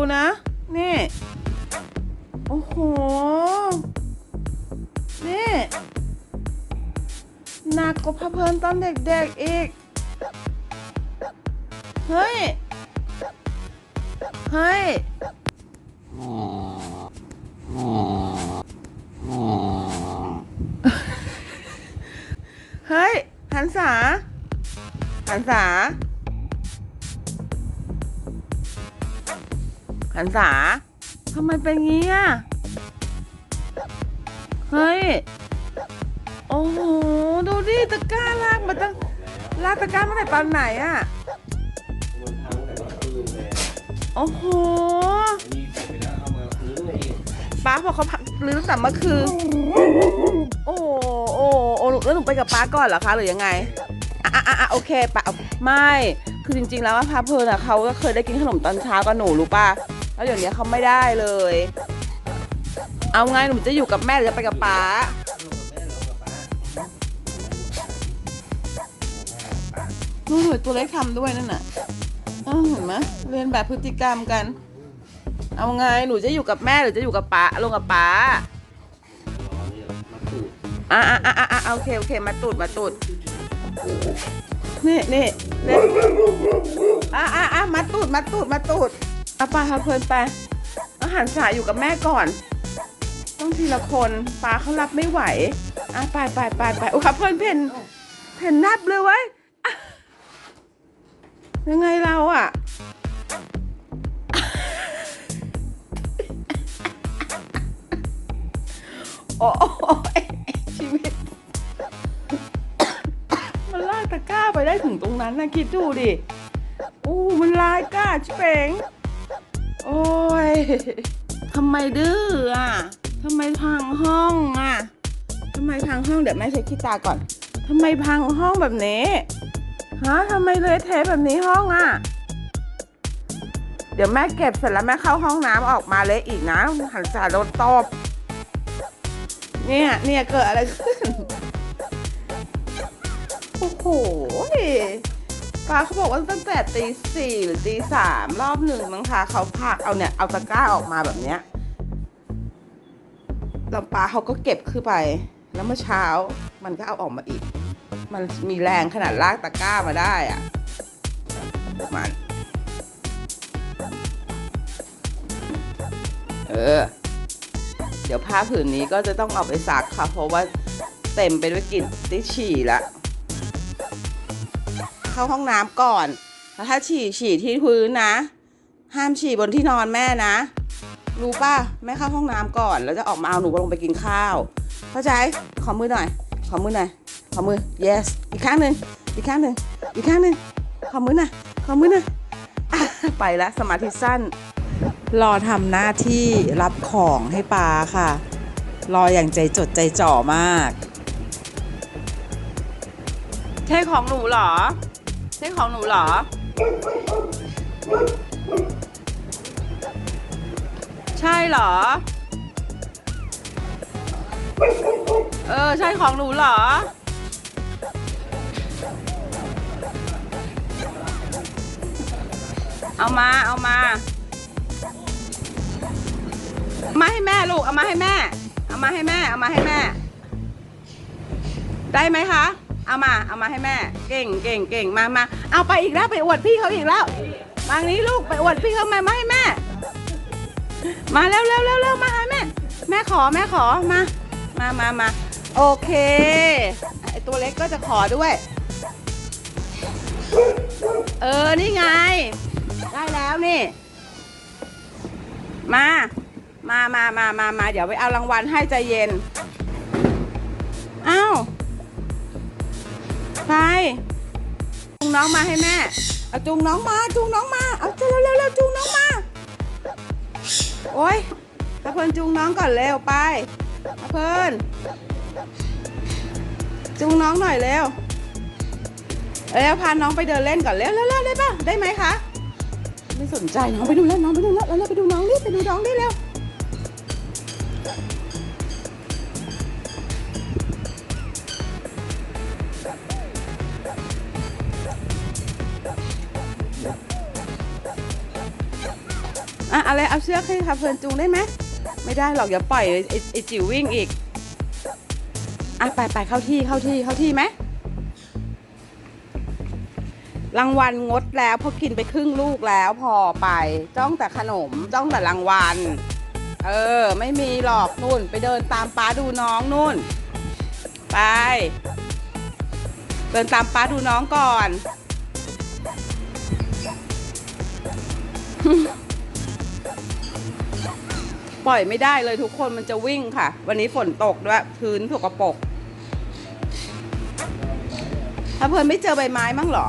ดูนะ นี่ โอ้โห นี่หนักกว่าพะเพลินตอนเด็กๆอีก เฮ้ย เฮ้ย เฮ้ยหันษาหันษา หันษาทำไมเป็นงี้อะ เฮ้ย โอ้โห ดูดิตะกร้าลากมาตั้งลากตะกร้ามาแต่ตอนไหนอะ มันพังแต่ว่าคืนเลยโอ้โหอันนี้เสร็จไปแล้วเอามาคืนเลยอีกป้าพอเขาพักลื้อตั้งแต่เมื่อคืน โอ้โหโอ้โหโอ้โหแล้วหนูไปกับป้าก่อนเหรอคะหรือยังไง อะอะอะโอเคป้าไม่ คือจริงๆแล้วว่าพาเพลินอะเขาก็เคยได้กินขนมตอนเช้ากับหนูรู้ป่ะ แล้วเดี๋ยวนี้เขาไม่ได้เลย เอาไงหนูจะอยู่กับแม่หรือจะไปกับป้าลูกกับแม่เรากับป้านู่นหนูตัวเล็กทำด้วยนั่นน่ะเออเห็นไหมเรียนแบบพฤติกรรมกัน เอาไงหนูจะอยู่กับแม่หรือจะอยู่กับป้าลงกับป้าอ่าอะอะอะอะอะโอเคโอเคมาตูดมาตูดนี่นี่นี่อะอะอะมาตูดมาตูดมาตูด อะปลาค่ะเพลินไปอาหารสายอยู่กับแม่ก่อน ต้องทีละคนปลาเขารับไม่ไหวอะไปไปไปไปโอ้ค่ะเพลินเพนเพนนับเลยเว้ยอะยังไงเราอะโอ้ชีวิต มันลากตะกร้าไปได้ถึงตรงนั้นนะคิดดูดิ อู้มันลายก้าชิเปง โอ้ยทำไมดื้ออะทำไมพังห้องอะทำไมพังห้องเดี๋ยวแม่เช็คขี้ตาก่อนทำไมพังห้องแบบนี้ฮะทำไมเละเทแบบนี้ห้องอะ เดี๋ยวแม่เก็บเสร็จแล้วแม่เข้าห้องน้ำออกมาเละอีกนะหันสาโดนตบเนี่ยเนี่ยเกิดอะไรขึ้น โอ้โห ป้าเขาบอกว่าตั้งแต่ตีสี่หรือตีสามรอบหนึ่งมั้งคะเขาพากเอาเนี่ยเอาตะกร้าออกมาแบบเนี้ยแล้วป้าเขาก็เก็บขึ้นไป แล้วเมื่อเช้ามันก็เอาออกมาอีก มันมีแรงขนาดลากตะกร้ามาได้อะประมาณเออ เดี๋ยวผ้าผืนนี้ก็จะต้องเอาไปซักค่ะ เพราะว่าเต็มไปด้วยกลิ่นติฉี่ละ เข้าห้องน้ำก่อนแล้วถ้าฉี่ฉี่ที่พื้นนะ ห้ามฉี่บนที่นอนแม่นะ รู้ป่ะแม่เข้าห้องน้ำก่อนแล้วจะออกมาเอาหนูลงไปกินข้าว เข้าใจขอมือหน่อย ขอมือหน่อยขอมือ yes อีกข้างหนึ่งอีกข้างหนึ่งอีกข้างหนึ่งขอมือหน่อยขอมือหน่อยอะไปละสมาธิสั้น รอทำหน้าที่รับของให้ปลาค่ะ รออย่างใจจดใจจ่อมาก ใช่ของหนูเหรอ ใช่ของหนูเหรอ ใช่เหรอ เออ ใช่ของหนูเหรอ เอามา เอามามาให้แม่ลูก เอามาให้แม่ เอามาให้แม่ เอามาให้แม่ ได้ไหมคะ เอามา เอามาให้แม่ เก่งเก่งเก่งมามาเอาไปอีกแล้วไปอวดพี่เขาอีกแล้วมาทางนี้ลูกไปอวดพี่เขามามาให้แม่ มาเร็วเร็วเร็วเร็วมาหาแม่ แม่ขอแม่ขอมา มามามาโอเคไอตัวเล็กก็จะขอด้วย เออนี่ไง ได้แล้วนี่ มามามามามามาเดี๋ยวไปเอารางวัลให้ใจเย็น อ้าว ไปจูงน้องมาให้แม่เอาจูงน้องมาจูงน้องมาเอาเร็วเร็วเร็วจูงน้องมาโอ๊ยตะเพินจูงน้องก่อนเร็วไปตะเพินจูงน้องหน่อยเร็วเอ้ยพาน้องไปเดินเล่นก่อนเร็วเร็วเร็วได้ปะได้ไหมคะไม่สนใจน้องไปดูแล้วน้องไปดูแล้วแล้วไปดูน้องนี่ไปดูน้องนี่เร็ว อะไรเอาเชือกให้พาเพลินจูงได้ไหมไม่ได้หรอกอย่าปล่อยไอ้ไอ้จิ๋ววิ่งอีกอะไปไปเข้าที่เข้าที่เข้าที่ไหมรางวัลงดแล้วพราะกินไปครึ่งลูกแล้วพอไปจ้องแต่ขนมจ้องแต่รางวัล เออ ไม่มีหรอกนู่น ไปเดินตามป้าดูน้องนู่น ไป เดินตามป้าดูน้องก่อน ปล่อยไม่ได้เลยทุกคนมันจะวิ่งค่ะ วันนี้ฝนตกด้วยพื้นสกปรกถ้าเพื่อนไม่เจอใบไม้มั้งเหรอ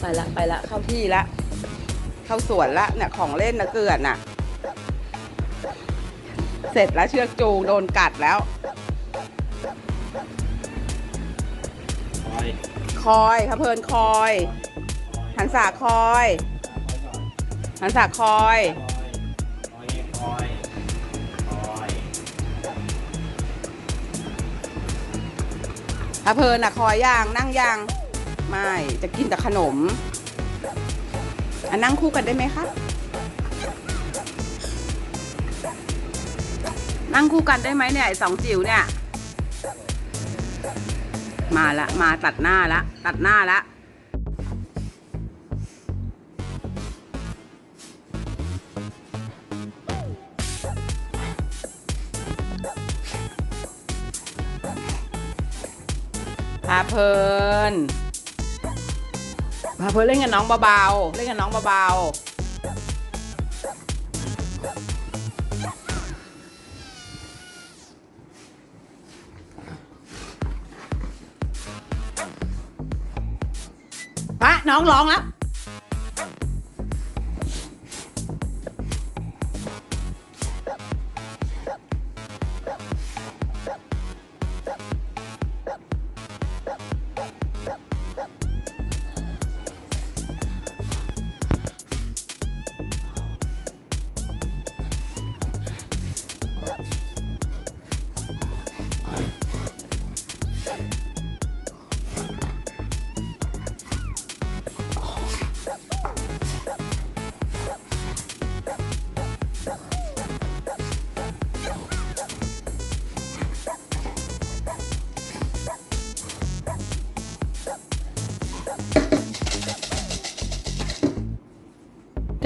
ไปละไปละเข้าที่ละ เข้าสวนละเนี่ยของเล่นนะเกลือนน่ะ เสร็จแล้วเชือกจูงโดนกัดแล้ว คอยคอยค่ะเพลินคอยหันสาคอย หันสาคอยคอยอยคอย ถ้าเพลินอะคอยย่างนั่งย่าง ไม่ จะกินแต่ขนมอะนั่งคู่กันได้ไหมคะ นั่งคู่กันได้ไหมเนี่ยสองจิ๋วเนี่ย มาละ มาตัดหน้าละ ตัดหน้าละาเพลินพาเพลินเล่นกับน้องเบาๆ เล่นกับน้องเบาๆพระน้องร้องแล้ว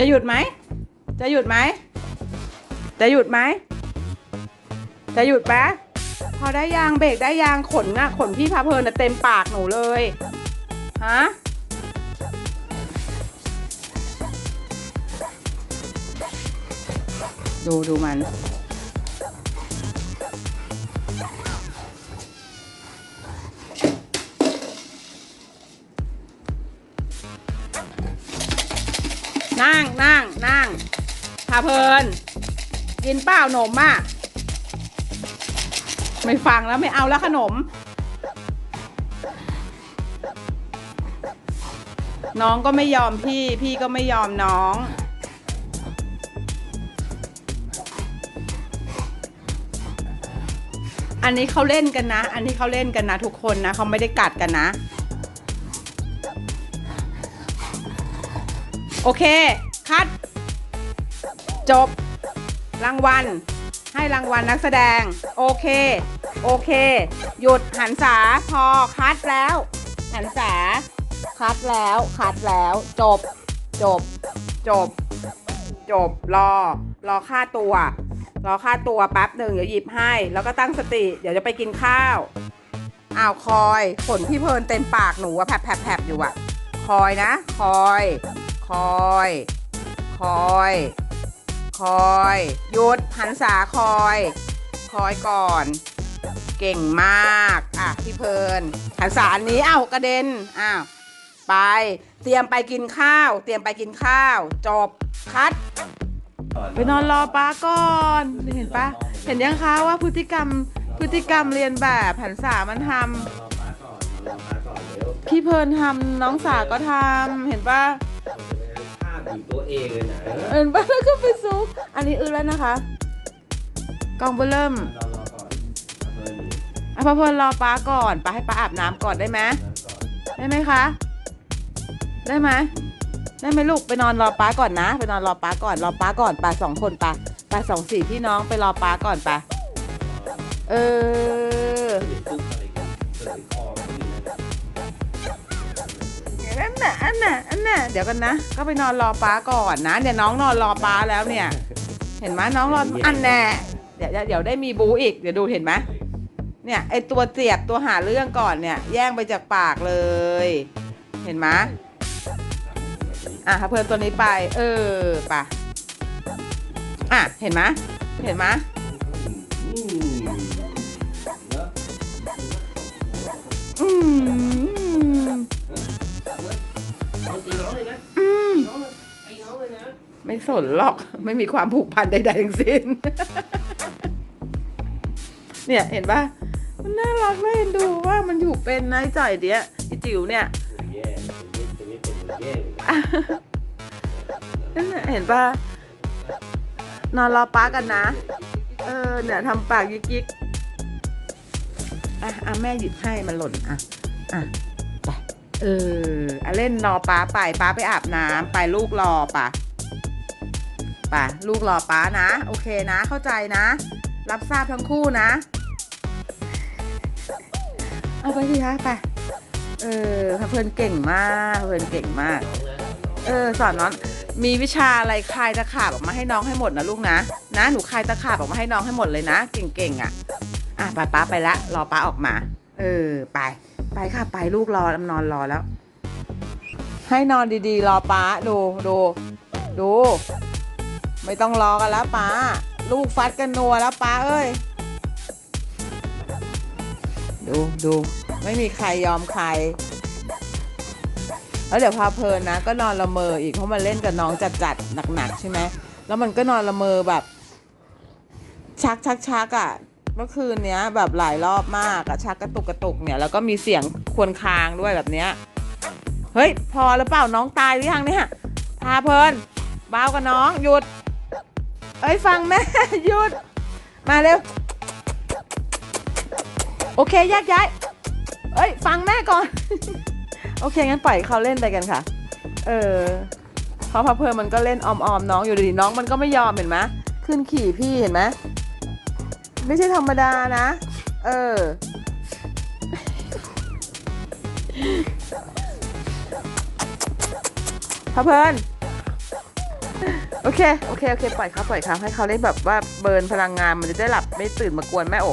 จะหยุดไหม จะหยุดไหม จะหยุดไหม จะหยุดปะพอได้ยางเบรกได้ยางขนอะขนพี่พาเพลินอะเต็มปากหนูเลย ฮะ ดูดูมัน พาเพลิน กินเปล่าหนมอะไม่ฟังแล้วไม่เอาแล้วขนม น้องก็ไม่ยอมพี่ พี่ก็ไม่ยอมน้อง อันนี้เขาเล่นกันนะ อันนี้เขาเล่นกันนะทุกคนนะเขาไม่ได้กัดกันนะ โอเค คัด จบ รางวัล ให้รางวัลนักแสดง โอเค โอเค หยุดหันษาพอคัดแล้ว หันษา คัดแล้ว คัดแล้ว จบ จบ จบ จบ รอ รอค่าตัว รอค่าตัวแป๊บหนึ่งเดี๋ยวหยิบให้ แล้วก็ตั้งสติ เดี๋ยวจะไปกินข้าวอ้าวคอยขนพี่เพลินเต็มปากหนูอะแผลบแผลบอยู่อะคอยนะ คอย คอย คอย คอยหยุดหันษาคอย คอยก่อน เก่งมากอะพี่เพลินหันษาอันนี้อ้าวกระเด็นอ้าวไป เตรียมไปกินข้าว เตรียมไปกินข้าว จบคัด ไปนอนรอป้าก่อนเห็นปะเห็นยังคะว่าพฤติกรรมพฤติกรรมเรียนแบบหันษามันทำพี่เพลินทำน้องสาก็ทำเห็นปะ อยู่ตัวเองเลยนะเห็นปะแล้วก็ไปซุก อันนี้อึแล้วนะคะ กองเบอร์เริ่มรอรอก่อนเพิ่นอะพอเพลินรอป้าก่อนป้าให้ป้าอาบน้ำก่อนได้ไหมนั้นก่อนได้ไหมคะ ได้ไหมได้ไหมลูกไปนอนรอป้าก่อนนะ ไปนอนรอป้าก่อนรอป้าก่อนป้าสองคนป้าป้าสองสี่พี่น้องไปรอป้าก่อนป้าเออตุ๊กอะไรกันเปิด อันน่ะอันน่ะอันน่ะเดี๋ยวกันนะ ก็ไปนอนรอป้าก่อนนะ เดี๋ยวน้องนอนรอป้าแล้วเนี่ย เห็นไหมน้องรออันแน่เดี๋ยวเดี๋ยวได้มีบูอีก เดี๋ยวดูเห็นไหมเนี่ยไอตัวเสียบตัวหาเรื่องก่อนเนี่ย แย่งไปจากปากเลย เห็นไหมอะถ้าเพิ่มตัวนี้ไป เออไปะอะเห็นไหมเห็นไหม ไม่สนหรอก ไม่มีความผูกพันใดๆทั้งสิ้น เนี่ยเห็นปะมันน่ารักน่าเอ็นดูว่ามันอยู่เป็นนายจ่อยเดียไอจิ๋วเนี่ยแย่ตัวนี้ตัวนี้เป็นแย่เลยนั่นน่ะเห็นปะนอนรอป้ากันนะ เออ เนี่ยทำปากยิกยิกอะอะแม่หยิบให้มันหล่นอะ อะไปเอออะเล่นรอป้าไปป้าไปอาบน้ำไปลูกรอป่ะ ไปลูกรอป้านะ โอเคนะเข้าใจนะ รับทราบทั้งคู่นะ เอาไปสิคะไปเออเพลินเก่งมากเพลินเก่งมาก เออสอนน้องมีวิชาอะไรคลายตะขาบออกมาให้น้องให้หมดนะลูกนะนะหนูคลายตะขาบออกมาให้น้องให้หมดเลยนะ เก่งๆอะอะป้าป้าไปละรอป้าออกมา เออไป ไปค่ะไปลูกรอนอนรอแล้ว ให้นอนดีๆ รอป้าดูดูดู ไม่ต้องรอกันแล้วป้า ลูกฟัดกันนัวแล้วป้าเอ้ย ดูดูไม่มีใครยอมใคร แล้วเดี๋ยวพาเพลินนะ ก็นอนละเมออีกเพราะมันเล่นกับน้องจัดจัดๆหนักๆใช่ไหมแล้วมันก็นอนละเมอแบบ ชักชักชักอะเมื่อคืนเนี้ยแบบหลายรอบมากอะชักกระตุกกระตุกเนี่ยแล้วก็มีเสียงควรคางด้วยแบบเนี้ยเฮ้ย พอแล้วเปล่าน้องตายหรือยังเนี่ยพาเพลินเบากับน้องหยุด เอ้ยฟังแม่ หยุด มาเร็ว โอเคแยกย้าย เอ้ย ฟังแม่ก่อน โอเค งั้นปล่อยเขาเล่นไปกันค่ะ เออเพราะพเพลิมันก็เล่นออมๆน้องอยู่ดีน้องมันก็ไม่ยอมเห็นไหมขึ้นขี่พี่เห็นไหมไม่ใช่ธรรมดานะ เออพอเพลิน โอเค โอเค โอเค ปล่อยเขาปล่อยเขาให้เขาเล่นแบบว่าเบิร์นพลังงานมันจะได้หลับไม่ตื่นมากวนแม่โอ